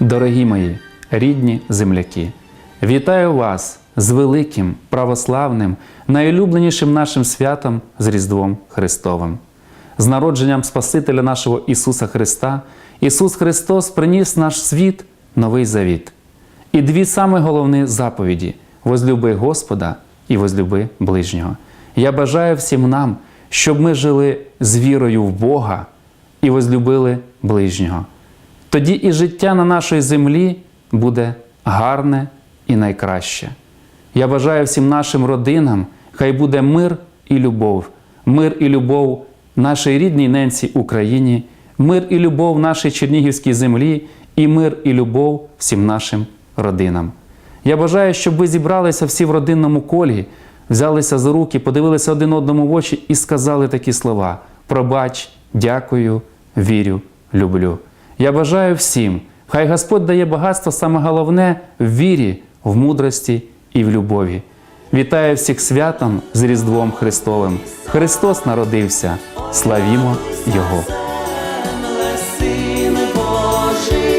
Дорогі мої, рідні земляки, вітаю вас з великим православним, найулюбленішим нашим святом з Різдвом Христовим. З народженням Спасителя нашого Ісуса Христа, Ісус Христос приніс наш світ новий завіт. І дві саме головні заповіді: возлюби Господа і возлюби ближнього. Я бажаю всім нам, щоб ми жили з вірою в Бога і возлюбили ближнього. Тоді і життя на нашій землі буде гарне і найкраще. Я бажаю всім нашим родинам, хай буде мир і любов, мир і любов нашій рідній ненці Україні, мир і любов нашій Чернігівській землі, і мир і любов всім нашим родинам. Я бажаю, щоб ви зібралися всі в родинному колі, взялися за руки, подивилися один одному в очі і сказали такі слова: пробач, дякую, вірю, люблю. Я бажаю всім, хай Господь дає багатство саме головне в вірі, в мудрості і в любові. Вітаю всіх святом з Різдвом Христовим. Христос народився. Славімо Його! Син Божий.